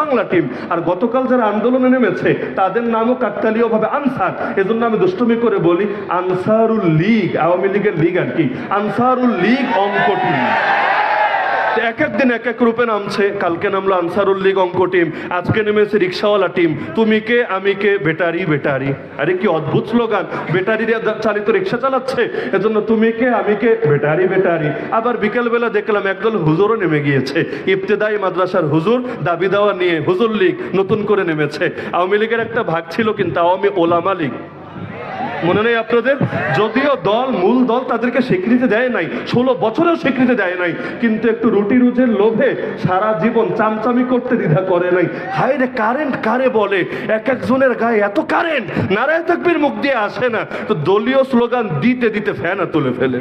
Bangla team আর গতকাল যারা আন্দোলনে নেমেছে, তাদের নামও কাকতালীয় ভাবে আনসার। এজন্য আমি দুষ্টমি করে বলি, আনসারুল লীগ, আওয়ামী লীগের লীগ আর কি। আনসারুল লীগ অঙ্ক টিম এক এক দিন এক এক রূপে নামছে। কালকে নামলো আনসারুল লীগ অঙ্ক টিম, আজকে নেমেছে রিক্সাওয়ালা টিম। তুমি কে, আমি কে? বেটারি বেটারি। আরে কি অদ্ভুত স্লোগান। বেটারি দিয়ে চালিত রিক্সা চালাচ্ছে। এজন্য তুমি কে, আমি কে? বেটারি বেটারি। আবার বিকেলবেলা দেখলাম একদল হুজুরও নেমে গিয়েছে। ইবতেদাই মাদ্রাসার হুজুর, দাবি দাওয়া নিয়ে হুজুর লীগ নতুন করে নেমেছে। আওয়ামী লীগের একটা ভাগ ছিল কিন্তু আওয়ামী ওলামা লীগ। মনে নেই আপনাদের? যদিও দল, মূল দল তাদেরকে স্বীকৃতি দেয় নাই, ষোলো বছরেও স্বীকৃতি দেয় নাই, কিন্তু একটু রুটি রুজের লোভে সারা জীবন চামচামি করতে দ্বিধা করে নাই। হাই রে কারেন্ট কারে বলে? এক একজনের গায়ে এত কারেন্ট নারায়ণ তাকবির মুখ দিয়ে আসে না। তো দলীয় স্লোগান দিতে দিতে ফ্যানা তুলে ফেলে।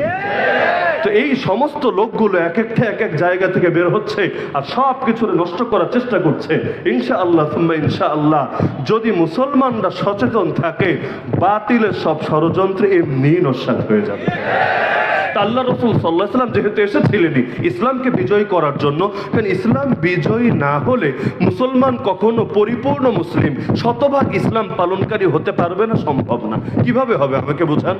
তো এই সমস্ত লোকগুলো এক একটা এক এক জায়গা থেকে বের হচ্ছে আর সব কিছু নষ্ট করার চেষ্টা করছে। ইনশা আল্লাহ ইনশা আল্লাহ যদি মুসলমানরা সচেতন থাকে, বাতিলের সব ষড়যন্ত্রে এমনি নস্বাদ হয়ে যাবে। আল্লাহ রসুল সাল্লাহ সাল্লাম যেহেতু এসেছিলেনই, ইসলামকে বিজয় করার জন্য কারণ ইসলাম বিজয়ী না হলে মুসলমান কখনো পরিপূর্ণ মুসলিম, শতভাগ ইসলাম পালনকারী হতে পারবে না, সম্ভব না। কীভাবে হবে আমাকে বোঝান?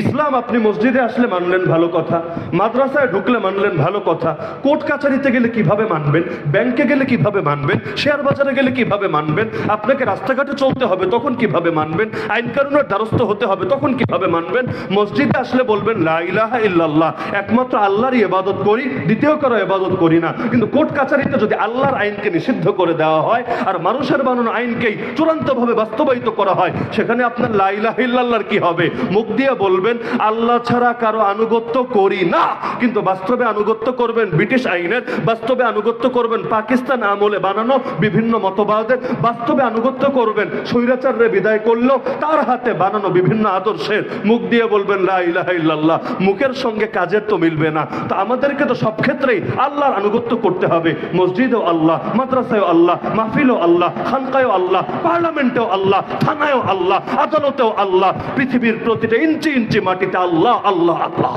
ইসলাম আপনি মসজিদে আসলে মানলেন ভালো কথা, মাদ্রাসায় ঢুকলে মানলেন ভালো কথা, কোর্ট কাছারিতে গেলে কীভাবে মানবেন, ব্যাংকে গেলে কীভাবে মানবেন, শেয়ার বাজারে গেলে কীভাবে মানবেন, আপনাকে রাস্তাঘাটে চলতে হবে তখন কীভাবে মানবেন, আইন কানুনের দ্বারস্থ হতে হবে তখন কীভাবে মানবেন, মসজিদে আসলে বলবেন, লা ইলাহা ইল্লাল্লাহ, একমাত্র আল্লাহরই ইবাদত করি, দ্বিতীয় কারও ইবাদত করি না। কিন্তু কোর্ট কাছারিতে যদি আল্লাহর আইনকে নিষিদ্ধ করে দেওয়া হয়, আর মানুষের বানানো আইনকেই চূড়ান্তভাবে বাস্তবায়িত করা হয়, সেখানে আপনার লা ইলাহা ইল্লাল্লাহর কি হবে? মুখ দিয়ে বলবেন, আল্লাহ ছাড়া কারও আনুগত্য করি না। কিন্তু বাস্তবে আনুগত্য করবেন ব্রিটিশ আইনের, বাস্তবে আনুগত্য করবেন পাকিস্তান আমলে বানানো বিভিন্ন মতবাদের, বাস্তবে আনুগত্য করবেন স্বৈরাচাররে বিদায় করল তার হাতে বানানো বিভিন্ন আদর্শের। মুখ দিয়ে বলবেন, লা ইলাহা ইল্লাল্লাহ। মুখের সঙ্গে কাজের তো মিলবে না। তো আমাদেরকে তো সব ক্ষেত্রেই আল্লাহর আনুগত্য করতে হবে। মসজিদেও আল্লাহ, মাদ্রাসায়ও আল্লাহ, মাহফিলও আল্লাহ, খানকায়ও আল্লাহ, পার্লামেন্টেও আল্লাহ, থানায়ও আল্লাহ, আদালতেও আল্লাহ, পৃথিবীর প্রতিটা ইঞ্চি ইঞ্চি মাটিতে আল্লাহ আল্লাহ আল্লাহ।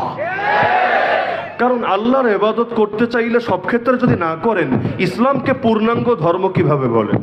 কারণ আল্লাহর এবাদত করতে চাইলে সব ক্ষেত্রে যদি না করেন, ইসলামকে পূর্ণাঙ্গ ধর্ম কীভাবে বলেন?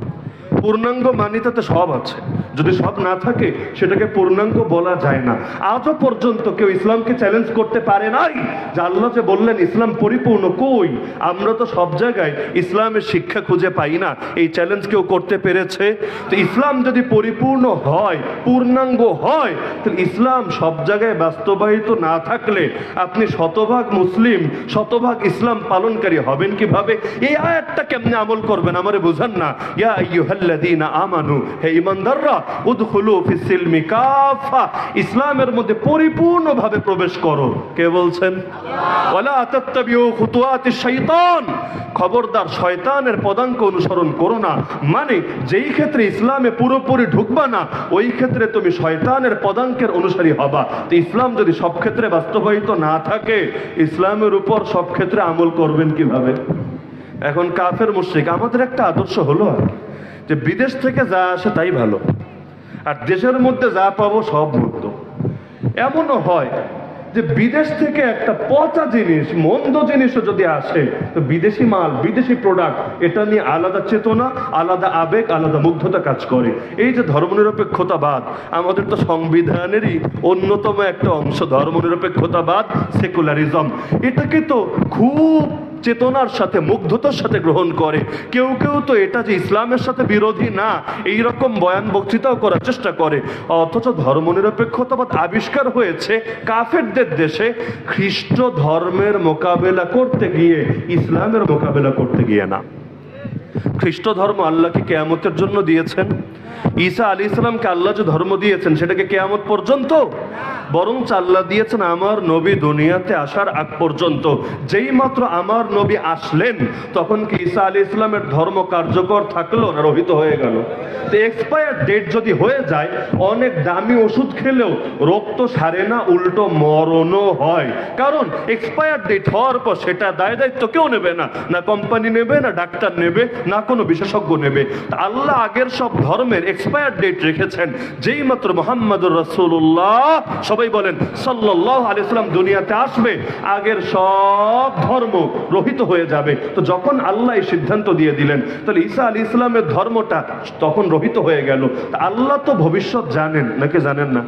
পূর্ণাঙ্গ মানি তাতে সব আছে। যদি সব না থাকে, সেটাকে পূর্ণাঙ্গ বলা যায় না। আজও পর্যন্ত কেউ ইসলামকে চ্যালেঞ্জ করতে পারে নাই। যে আল্লাহ যে বললেন, ইসলাম পরিপূর্ণ কই? আমরা তো সব জায়গায় ইসলামের শিক্ষা খুঁজে পাই না। এই চ্যালেঞ্জ কেউ করতে পেরেছে? তো ইসলাম যদি পরিপূর্ণ হয়, পূর্ণাঙ্গ হয় তাহলে ইসলাম সব জায়গায় বাস্তবায়িত না থাকলে আপনি শতভাগ মুসলিম, শতভাগ ইসলাম পালনকারী হবেন কীভাবে? এই আয়াতটা কেমনে আমল করবেন আমারে বুঝান না? ইয়া আইয়ুহাল্লাযীনা আমানু, হে ঈমানদাররা উদখুলু ইসলামের মধ্যে পরিপূর্ণভাবে প্রবেশ করো। কে বলছেন? ওয়ালা তাত্তাবিউ খুতুওয়াতিশ শাইতান। খবরদার শয়তানের পদাঙ্ক অনুসরণ করো না। মানে যেই ক্ষেত্রে ইসলামে পুরোপুরি ঢুকবা না ওই ক্ষেত্রে তুমি শয়তানের পদাঙ্কের অনুসারী হবা। তো ইসলাম যদি সব ক্ষেত্রে বাস্তবায়িত না থাকে ইসলামের উপর সব ক্ষেত্রে আমল করবেন কীভাবে? এখন কাফের মুশ্রিক আমাদের একটা আদর্শ হলো আর যে বিদেশ থেকে যা আসে তাই ভালো। আর দেশের মধ্যে যা পাবো সব মুক্ত এমনও হয় যে বিদেশ থেকে একটা পচা জিনিস, মন্দ জিনিসও যদি আসে, তো বিদেশি মাল, বিদেশি প্রোডাক্ট এটা নিয়ে আলাদা চেতনা, আলাদা আবেগ, আলাদা মুগ্ধতা কাজ করে। এই যে ধর্মনিরপেক্ষতাবাদ, আমাদের তো সংবিধানেরই অন্যতম একটা অংশ, ধর্মনিরপেক্ষতাবাদ সেকুলারিজম এটাকে তো খুব চেতনার সাথে, মুগ্ধতার সাথে গ্রহণ করে। কেউ কেউ তো এটা যে ইসলামের সাথে বিরোধী না, এই রকম বয়ান বক্তৃতাও করার চেষ্টা করে। অথচ ধর্মনিরপেক্ষতাবাদ আবিষ্কার হয়েছে কাফেরদের দেশে। খ্রিস্ট ধর্মের মোকাবেলা করতে গিয়ে, ইসলামের মোকাবেলা করতে গিয়ে না। খ্রিস্ট ধর্ম আল্লাহকে কেয়ামতের জন্য দিয়েছেন। ঈসা আলী ইসলামকে আল্লাহ যে ধর্ম দিয়েছেন সেটাকে কেয়ামত পর্যন্ত বরং আল্লাহ দিয়েছেন আমার নবী দুনিয়াতে আসার আগ পর্যন্ত। যেই মাত্র আমার নবী আসলেন, তখন কি ঈসা আলী ইসলামের ধর্ম কার্যকর থাকল না রহিত হয়ে গেল? তো এক্সপায়ার ডেট যদি হয়ে যায়, অনেক দামি ওষুধ খেলেও রোগ তো সারে না, উল্টো মরণও হয়। কারণ এক্সপায়ার ডেট হওয়ার পর সেটা দায় দায়িত্ব কেউ নেবে না না কোম্পানি নেবে, না ডাক্তার নেবে, না কোনো বিশেষজ্ঞ নেবে। আল্লাহ আগের সব ধর্মের এক্সপায়ার ডেট রেখেছেন, যেই মাত্র মোহাম্মদুর রসুল্লাহ সবাই বলেন সাল্লাহ আলিয়াল্লাম দুনিয়াতে আসবে, আগের সব ধর্ম রহিত হয়ে যাবে। তো যখন আল্লাহ এই সিদ্ধান্ত দিয়ে দিলেন, তাহলে ঈসা আলী ইসলামের ধর্মটা তখন রহিত হয়ে গেল। আল্লাহ তো ভবিষ্যৎ জানেন, নাকি জানেন না?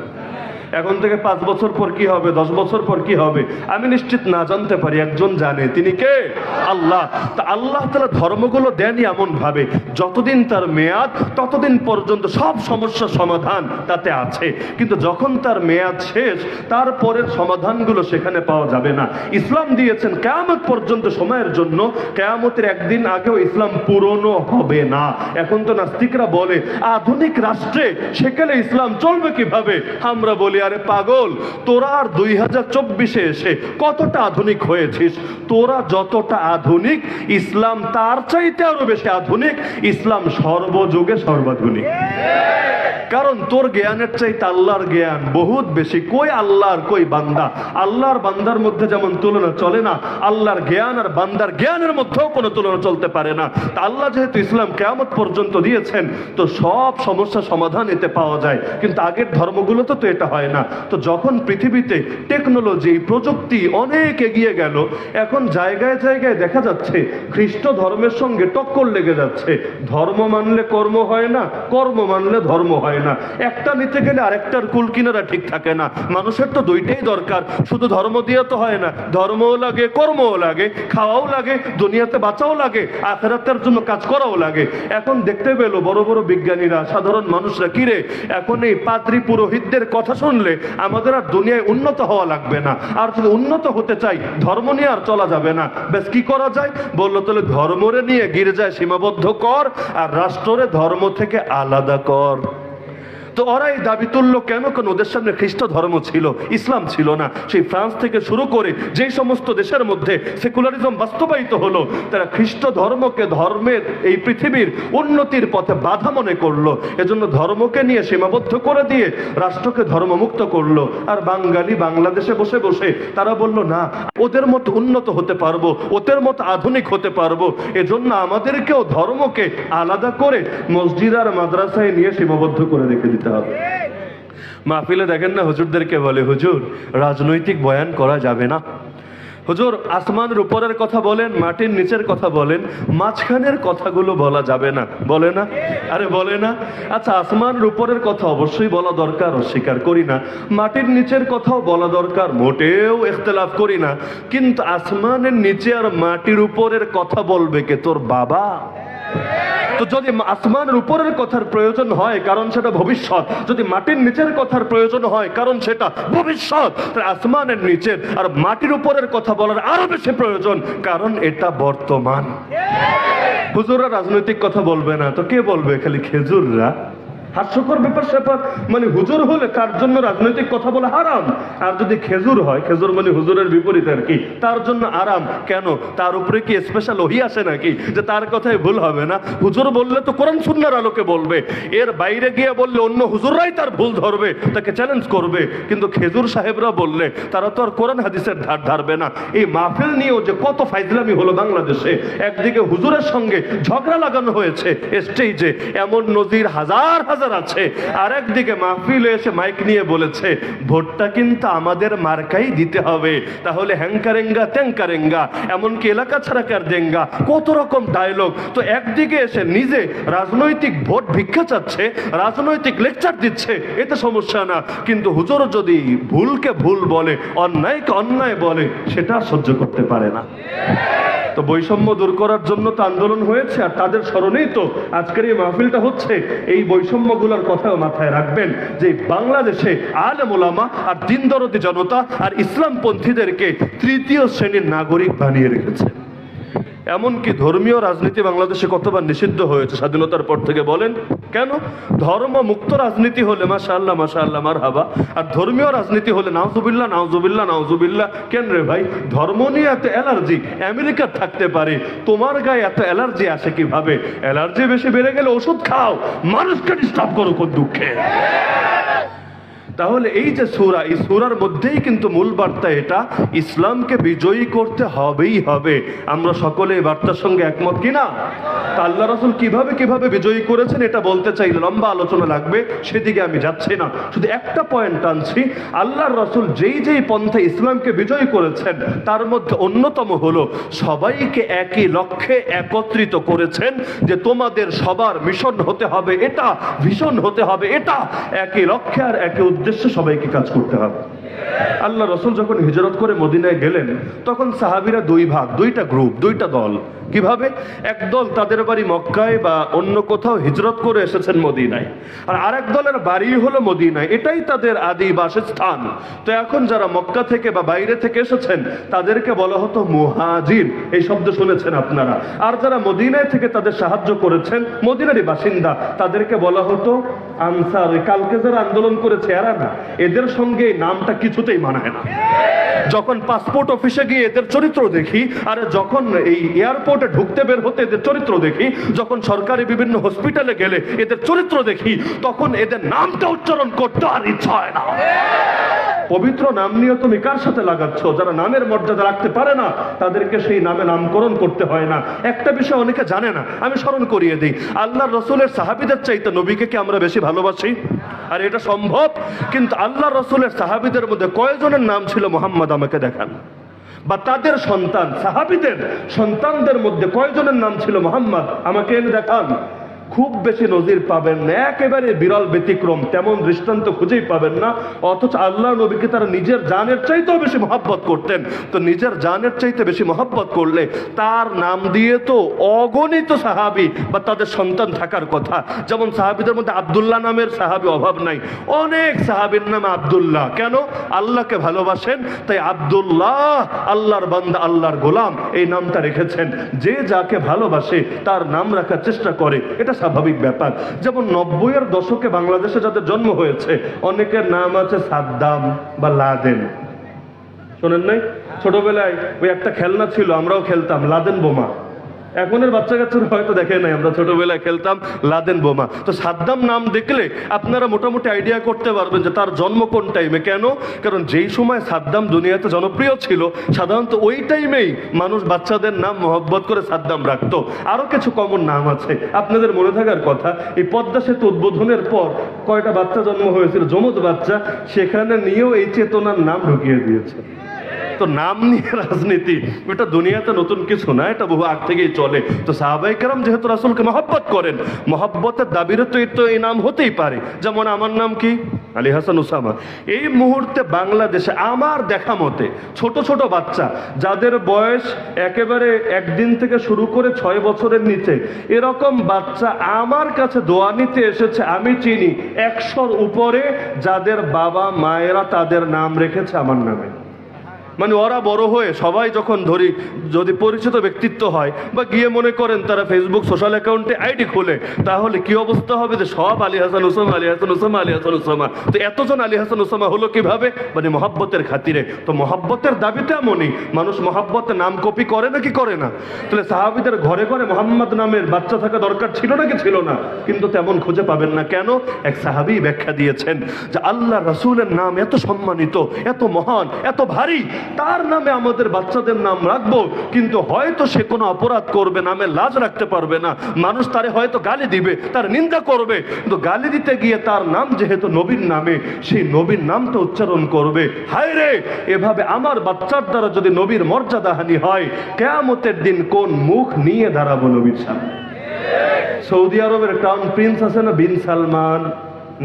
এখন থেকে পাঁচ বছর পর কি হবে, দশ বছর পর কি হবে, আমি নিশ্চিত না জানতে পারি, একজন জানে। তিনি কে? আল্লাহ। তা আল্লাহ তালা ধর্মগুলো দেনই এমন ভাবে যতদিন তার মেয়াদ, ততদিন পর্যন্ত সব সমস্যার সমাধান তাতে আছে। কিন্তু যখন তার মেয়াদ শেষ তারপরের সমাধানগুলো সেখানে পাওয়া যাবে না। ইসলাম দিয়েছেন, কেয়ামত পর্যন্ত সময়ের জন্য, কেয়ামতের একদিন আগেও ইসলাম পুরনো হবে না। এখন তো নাস্তিকরা বলে, আধুনিক রাষ্ট্রে সেখানে ইসলাম চলবে কীভাবে? আমরা বলি আরে পাগল, তোরা আর দুই হাজার চব্বিশে এসে কতটা আধুনিক হয়েছিস? তোরা যতটা আধুনিক, ইসলাম তার চাইতে আরও বেশি আধুনিক, ইসলাম সর্বযুগে সর্বাধুনিক। কারণ তোর জ্ঞানের চাইতে আল্লাহর জ্ঞান বহুত বেশি। কই আল্লাহর, কই বান্দা? আল্লাহর বান্দার মধ্যে যেমন তুলনা চলে না, আল্লাহর জ্ঞান আর বান্দার জ্ঞানের মধ্যেও কোনো তুলনা চলতে পারে না। তা আল্লাহ যেহেতু ইসলাম কেয়ামত পর্যন্ত দিয়েছেন, তো সব সমস্যা সমাধান এতে পাওয়া যায়। কিন্তু আগের ধর্মগুলোতে তো এটা হয় না। তো যখন পৃথিবীতে টেকনোলজি প্রযুক্তি অনেক এগিয়ে গেল, এখন জায়গায় জায়গায় দেখা যাচ্ছে খ্রিস্ট ধর্মের সঙ্গে টক্কর লেগে যাচ্ছে। ধর্ম মানলে কর্ম হয় না, কর্ম মানলে ধর্ম হয় না। একটা নিতে গেলে আরেকটার কুল কিনারা ঠিক থাকে না। মানুষের তো দুইটাই দরকার, শুধু ধর্ম দিয়ে তো হয় না। ধর্মও লাগে, কর্মও লাগে, খাওয়াও লাগে, দুনিয়াতে বাঁচাও লাগে, আখেরাতের জন্য কাজ করাও লাগে। এখন দেখতে পেল বড় বড় বিজ্ঞানীরা, সাধারণ মানুষরা, কিরে, এখন এই পাত্রী পুরোহিতদের কথা শুনলে? আমাদের আর দুনিয়ায় উন্নত হওয়া লাগবে না। আর যদি উন্নত হতে চাই, ধর্ম নিয়ে আর চলা যাবে না। বেশ, কি করা যায়? বলল, তাহলে ধর্মরে নিয়ে গির্জায় সীমাবদ্ধ কর আর রাষ্ট্রে ধর্ম থেকে আলাদা কর। তো ওরা এই দাবি তুললো কেন? কেন ওদের সামনে খ্রিস্ট ধর্ম ছিল, ইসলাম ছিল না। সেই ফ্রান্স থেকে শুরু করে যেই সমস্ত দেশের মধ্যে সেকুলারিজম বাস্তবায়িত হলো, তারা খ্রিস্ট ধর্মকে ধর্মের এই পৃথিবীর উন্নতির পথে বাধা মনে করল। এজন্য ধর্মকে নিয়ে সীমাবদ্ধ করে দিয়ে রাষ্ট্রকে ধর্মমুক্ত করল। আর বাঙালি বাংলাদেশে বসে বসে তারা বলল, না, ওদের মতো উন্নত হতে পারব, ওদের মতো আধুনিক হতে পারব। এজন্য আমাদেরকেও ধর্মকে আলাদা করে মসজিদ আর মাদ্রাসায় নিয়ে সীমাবদ্ধ করে রেখে দিতে হবে। মাহফিলে দেখেন না হুজুরদেরকে বলে, হুজুর, রাজনৈতিক বয়ান করা যাবে না। হুজুর আসমানের উপরের কথা বলেন, মাটির নিচের কথা বলেন, মাঝখানের কথাগুলো বলা যাবে না। বলে না? আরে বলে না। আচ্ছা আসমানের উপরের কথা অবশ্যই বলা দরকার, অস্বীকার করি না। মাটির নিচের কথাও বলা দরকার, মোটেও ইখতলাফ করি না। কিন্তু আসমানের নিচে আর মাটির উপরের কথা বলবে কে? তোর বাবা? তো যদি আসমানের উপরের কথার প্রয়োজন হয়, কারণ সেটা ভবিষ্যৎ। যদি মাটির নিচের কথার প্রয়োজন হয়, কারণ সেটা ভবিষ্যৎ। তাহলে আসমানের নিচের আর মাটির উপরের কথা বলার আরও বেশি প্রয়োজন, কারণ এটা বর্তমান। হুজুররা রাজনৈতিক কথা বলবে না, তো কে বলবে? খালি খেজুররা। হাস্যকর ব্যাপার স্যাপার মানে হুজুর হলে তার জন্য রাজনৈতিক কথা বলা হারাম। আর যদি খেজুর হয়, খেজুর মানে হুজুরের বিপরীত আর কি। তার জন্য আরাম। কেন? তার উপরে কি স্পেশাল ওহি আসে নাকি? যে তার কথাই ভুল হবে না। হুজুর বললে তো কোরআন সুন্নার আলোকে বলবে। এর বাইরে গিয়ে বললে অন্য হুজুররাই তার ভুল ধরবে, তাকে চ্যালেঞ্জ করবে। কিন্তু খেজুর সাহেবরা বললে, তারা তো আর কোরআন হাদিসের ধার ধারবে না। এই মাহফিল নিয়েও যে কত ফাইজলামি হলো বাংলাদেশে। একদিকে হুজুরের সঙ্গে ঝগড়া লাগানো হয়েছে স্টেজে এমন নজির হাজার হাজার আছে। আর একদিকে মাহফিলে এসে মাইক নিয়ে বলেছে, ভোটটা কিন্তু আমাদের মার্কাই দিতে হবে। তাহলে হ্যাংকারেঙ্গা, ত্যাংকারেঙ্গা, এমনকি এলাকা ছাড়া কার দেঙ্গা? কত রকম ডায়লগ তো একদিকে এসে নিজে রাজনৈতিক ভোট ভিক্ষা চাচ্ছে, রাজনৈতিক লেকচার দিচ্ছে, এতে সমস্যা না। কিন্তু হুজুর যদি ভুলকে ভুল বলে, অন্যায়কে অন্যায় বলে, সেটা সহ্য করতে পারে না। তো বৈষম্য দূর করার জন্য তো আন্দোলন হয়েছে আর তাদের স্মরণেই তো আজকের এই মাহফিলটা হচ্ছে। এই বৈষম্যগুলোর কথাও মাথায় রাখবেন যে বাংলাদেশে আলেম ওলামা আর দিন দরদি জনতা আর ইসলামপন্থীদেরকে তৃতীয় শ্রেণির নাগরিক বানিয়ে রেখেছে। এমনকি ধর্মীয় রাজনীতি বাংলাদেশে কতবার নিষিদ্ধ হয়েছে স্বাধীনতার পর থেকে বলেন? কেন? ধর্ম মুক্ত রাজনীতি হলে মাসা আল্লাহ মাসা আল্লাহ মার হাবা আর ধর্মীয় রাজনীতি হলে নাউজুবিল্লাহ নাউজুবিল্লাহ নাউজুবিল্লাহ। কেন রে ভাই? ধর্ম নিয়ে এত অ্যালার্জি। আমেরিকার থাকতে পারে। তোমার গায়ে এত অ্যালার্জি আসে কীভাবে? অ্যালার্জি বেশি বেড়ে গেলে ওষুধ খাও। মানুষকে ডিস্টার্ব করো কোন দুঃখে। তাহলে এই যে সুরা, এই সুরার মধ্যেই কিন্তু মূল বার্তা এটা, ইসলামকে বিজয়ী করতে হবেই হবে। আমরা সকলে এই বার্তার সঙ্গে একমত কিনা তা আল্লাহ রসুল কীভাবে কীভাবে বিজয়ী করেছেন এটা বলতে চাইলে লম্বা আলোচনা লাগবে, সেদিকে আমি যাচ্ছি না। শুধু একটা পয়েন্ট আনছি, আল্লাহর রসুল যেই যেই পন্থা ইসলামকে বিজয়ী করেছেন, তার মধ্যে অন্যতম হলো, সবাইকে একই লক্ষ্যে একত্রিত করেছেন যে তোমাদের সবার মিশন হতে হবে এটা, ভীষণ হতে হবে এটা। একই লক্ষ্যে আর একই উদ্দেশ্যে সবাইকে কাজ করতে হবে। আল্লাহ রসুল যখন হিজরত করে মদিনায় গেলেন, তখন সাহাবিরা দুই ভাগ, দুইটা গ্রুপ, দুইটা দল। কীভাবে? একদল তাদের বাড়ি মক্কায় বা অন্য কোথাও হিজরত করে এসেছেন মদিনায়, আর আরেক দলের বাড়ি হলো মদিনায়। এটাই তাদের আদি বাসস্থান। তো এখন যারা মক্কা থেকে বা বাইরে থেকে এসেছেন, তাদেরকে বলা হতো মুহাজির। এই শব্দ শুনেছেন আপনারা। আর যারা মদিনায় থেকে তাদের সাহায্য করেছেন, মদিনারই বাসিন্দা, তাদেরকে বলা হতো আনসার, কালকে যারা আন্দোলন করেছে, এরা না। এদের সঙ্গে নামটা কিছুতেই মানায় না। যখন পাসপোর্ট অফিসে গিয়ে এদের চরিত্র দেখি, আর যখন এই এয়ারপোর্টে ঢুকতে বের হতে এদের চরিত্র দেখি, যখন সরকারি বিভিন্ন হসপিটালে গেলে এদের চরিত্র দেখি, তখন এদের নামটা উচ্চারণ করতে আর ইচ্ছা হয় না। পবিত্র নাম নিয়ে তুমি কার সাথে লাগাচ্ছ? যারা নামের মর্যাদা রাখতে পারে না, তাদেরকে সেই নামে নামকরণ করতে হয় না। একটা বিষয় অনেকে জানে না, আমি স্মরণ করিয়ে দিই। আল্লাহ রসুলের সাহাবিদের চাইতে নবীকে কি আমরা বেশি ভালোবাসি? আর এটা সম্ভব? কিন্তু আল্লাহ রসুলের সাহাবিদের মধ্যে কয়জনের নাম ছিল মোহাম্মদ? আমাকে দেখান। বা তাদের সন্তান, সাহাবিদের সন্তানদের মধ্যে কয়জনের নাম ছিল মোহাম্মদ? আমাকে এনে দেখান। খুব বেশি নজির পাবেন না, একেবারে বিরল ব্যতিক্রম, তেমন দৃষ্টান্ত খুঁজেই পাবেন না, অথচ আল্লাহ নবীকে তারা নিজের জানের চাইতেও বেশি মহাব্বত করতেন। তো নিজের জানের চাইতে বেশি মহাব্বত করলে তার নাম দিয়ে তো অগণিত সাহাবি বা তাদের সন্তান থাকার কথা। যেমন সাহাবিদের মধ্যে আবদুল্লাহ নামের সাহাবি অভাব নাই। অনেক সাহাবির নাম আবদুল্লাহ। কেন? আল্লাহকে ভালোবাসেন, তাই আবদুল্লাহ আল্লাহর বান্দা, আল্লাহর গোলাম এই নামটা রেখেছেন। যে যাকে ভালোবাসে, তার নাম রাখার চেষ্টা করে। এটা স্বাভাবিক ব্যাপার। যেমন নব্বইয়ের দশকে বাংলাদেশে যাদের জন্ম হয়েছে, অনেকের নাম আছে সাদ্দাম বা লাদেন। শোনেন নাই? ছোটবেলায় ওই একটা খেলনা ছিল, আমরাও খেলতাম, লাদেন বোমা। এখনের বাচ্চা কাচ্চারা হয়তো দেখে নাই, আমরা ছোটবেলায় খেলতাম লাদেন বোমা। তো সাদ্দাম নাম দেখলে আপনারা মোটামুটি আইডিয়া করতে পারবেন যে তার জন্ম কোন টাইমে কেন? কারণ যেই সময় সাদ্দাম দুনিয়াতে জনপ্রিয় ছিল, সাধারণত ওই টাইমেই মানুষ বাচ্চাদের নাম মহব্বত করে সাদ্দাম রাখতো। আরও কিছু কমন নাম আছে। আপনাদের মনে থাকার কথা, এই পদ্মা সেতু উদ্বোধনের পর কয়টা বাচ্চা জন্ম হয়েছিল? জমজ বাচ্চা, সেখানে নিয়েও এই চেতনার নাম ঢুকিয়ে দিয়েছে। তো নাম নিয়ে রাজনীতি। এটা দুনিয়াতে নতুন কিছু না, এটা বহু আগ থেকেই চলে। তো সাহাবাই কারাম যেহেতু রাসুলকে মহব্বত করেন, মহব্বতের দাবিরে তো তো এই নাম হতেই পারে। যেমন আমার নাম কি? আলী হাসান উসামা। এই মুহূর্তে বাংলাদেশে আমার দেখা মতে ছোট ছোট বাচ্চা, যাদের বয়স একেবারে একদিন থেকে শুরু করে ছয় বছরের নিচে, এরকম বাচ্চা আমার কাছে দোয়া নিতে এসেছে, আমি চিনি। একশোর উপরে যাদের বাবা মায়েরা তাদের নাম রেখেছে আমার নামে। মানে ওরা বড় হয়ে সবাই যখন ধরি, যদি পরিচিত ব্যক্তিত্ব হয় বা গিয়ে মনে করেন তারা ফেসবুক সোশ্যাল অ্যাকাউন্টে আইডি খোলে, তাহলে কি অবস্থা হবে যে সব আলী হাসান, উসামা, আলী হাসান, উসামা, আলী হাসান, উসামা। তো এতজন আলী হাসান, উসামা হলো কীভাবে? মানে মহাব্বতের খাতিরে। তো মহাব্বতের দাবিতে এমনই, মানুষ মহাব্বতের নাম কপি করে নাকি করে না? তাহলে সাহাবিদের ঘরে ঘরে মোহাম্মদ নামের বাচ্চা থাকা দরকার ছিল নাকি ছিল না? কিন্তু তেমন খুঁজে পাবেন না। কেন? এক সাহাবি ব্যাখ্যা দিয়েছেন যে আল্লাহ রসুলের নাম এত সম্মানিত, এত মহান, এত ভারী তার নামে আমাদের বাচ্চাদের নাম রাখব, কিন্তু হয়তো সে কোনো অপরাধ করবে, নামে লাজ রাখতে পারবে না। মানুষ তারে হয়তো গালি দিবে, তার নিন্দা করবে, কিন্তু গালি দিতে গিয়ে তার নাম যেহেতু নবীর নামে, সেই নবীর নামটা উচ্চারণ করবে। হায় রে! এভাবে আমার বাচ্চার দ্বারা যদি নবীর মর্যাদাহানি হয়, কেয়ামতের দিন কোন মুখ নিয়ে দাঁড়াবো নবীর সামনে? সৌদি আরবের ক্রাউন প্রিন্স আছে না, বিন সালমান?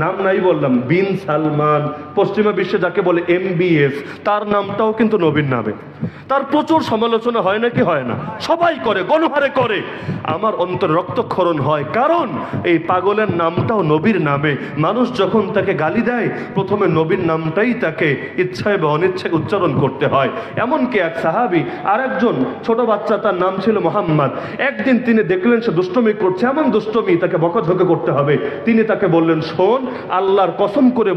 নাম নাই বললাম, বিন সালমান, পশ্চিমা বিশ্বে যাকে বলে এমবিএস তার নামটাও কিন্তু নবীর নামে। তার প্রচুর সমালোচনা হয় নাকি হয় না? সবাই করে, গণহারে করে। আমার অন্তর রক্তক্ষরণ হয়। কারণ এই পাগলের নামটাও নবীর নামে। মানুষ যখন তাকে গালি দেয়, প্রথমে নবীর নামটাই তাকে ইচ্ছায় বা অনিচ্ছায় উচ্চারণ করতে হয়। এমনকি এক সাহাবি, আরেকজন ছোট বাচ্চা, তার নাম ছিল মোহাম্মদ। একদিন তিনি দেখলেন সে দুষ্টমি করছে। এমন দুষ্টমি তাকে বকঝকে করতে হবে। তিনি তাকে বললেন, শোন, আল্লাহর কসম করে